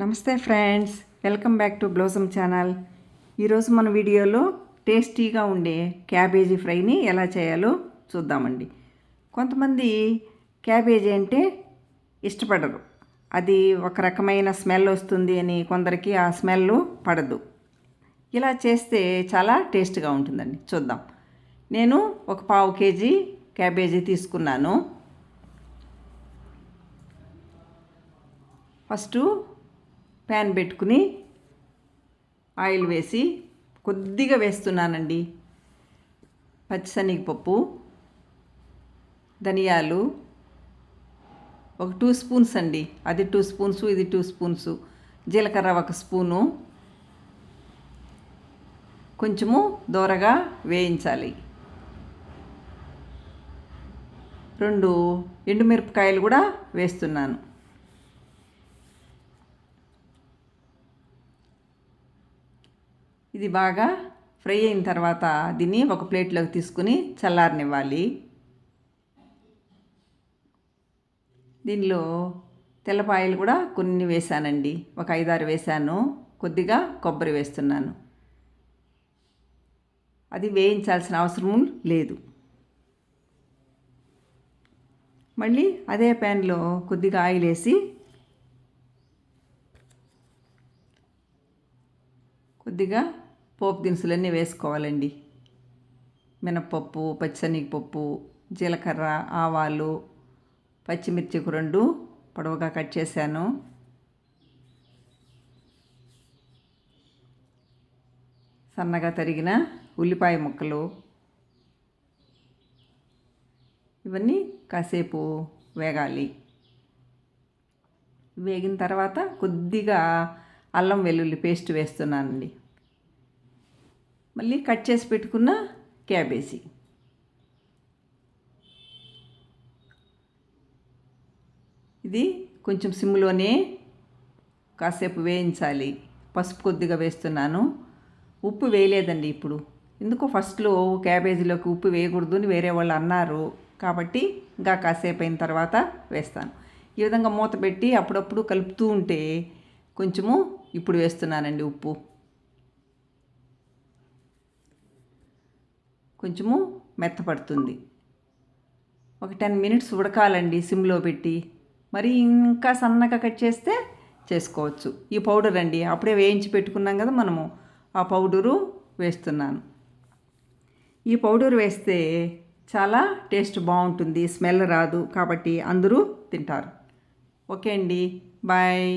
నమస్తే friends welcome back to Blossom channel. ఈరోజు మన వీడియోలో టేస్టీగా ఉండే క్యాబేజీ ఫ్రైని ఎలా చేయాలో చూద్దామండి. కొంతమంది క్యాబేజీ అంటే ఇష్టపడరు. అది ఒక రకమైన స్మెల్ వస్తుంది అని కొందరికి ఆ స్మెల్ పడదు. ఇలా చేస్తే చాలా టేస్ట్గా ఉంటుందండి. చూద్దాం. నేను ఒక పావు కేజీ క్యాబేజీ తీసుకున్నాను. ఫస్ట్ ప్యాన్ పెట్టుకుని ఆయిల్ వేసి కొద్దిగా వేస్తున్నానండి. పచ్చిశనగపప్పు ధనియాలు ఒక టూ స్పూన్స్ అండి. అది టూ స్పూన్స్ ఇది టూ స్పూన్స్ జీలకర్ర ఒక స్పూను. కొంచెము దోరగా వేయించాలి. రెండు ఎండుమిరపకాయలు కూడా వేస్తున్నాను. ఇది బాగా ఫ్రై అయిన తర్వాత దీన్ని ఒక ప్లేట్లోకి తీసుకుని చల్లారనివ్వాలి. దీనిలో తెల్లపాయలు కూడా కొన్ని వేసానండి ఒక ఐదారు వేసాను కొద్దిగా కొబ్బరి వేస్తున్నాను. అది వేయించాల్సిన అవసరం లేదు. మళ్ళీ అదే ప్యాన్లో కొద్దిగా ఆయిల్ వేసి కొద్దిగా పోపు దినుసులన్నీ వేసుకోవాలండి. మినప్పప్పు పచ్చిశనగపప్పు జీలకర్ర ఆవాలు పచ్చిమిర్చి రెండు పొడవుగా కట్ చేశాను. సన్నగా తరిగిన ఉల్లిపాయ ముక్కలు. ఇవన్నీ కాసేపు వేగాలి. వేగిన తర్వాత కొద్దిగా అల్లం వెల్లుల్లి పేస్ట్ వేస్తున్నానండి. మళ్ళీ కట్ చేసి పెట్టుకున్న క్యాబేజీ. ఇది కొంచెం సిమ్లోనే కాసేపు వేయించాలి. పసుపు కొద్దిగా వేస్తున్నాను. ఉప్పు వేయలేదండి ఇప్పుడు. ఎందుకో ఫస్ట్లో క్యాబేజీలోకి ఉప్పు వేయకూడదు అని వేరే వాళ్ళు అన్నారు. కాబట్టి ఇంకా కాసేపు అయిన తర్వాత వేస్తాను. ఈ విధంగా మూత పెట్టి అప్పుడప్పుడు కలుపుతూ ఉంటే కొంచెము ఇప్పుడు వేస్తున్నానండి ఉప్పు. కొంచెము మెత్తపడుతుంది. ఒక టెన్ మినిట్స్ ఉడకాలండి సిమ్లో పెట్టి. మరి ఇంకా సన్నగా కట్ చేస్తే చేసుకోవచ్చు. ఈ పౌడర్ అండి అప్పుడే వేయించి పెట్టుకున్నాం కదా మనము ఆ పౌడరు వేస్తున్నాను. ఈ పౌడర్ వేస్తే చాలా టేస్ట్ బాగుంటుంది స్మెల్ రాదు కాబట్టి అందరూ తింటారు. ఓకే అండి బాయ్.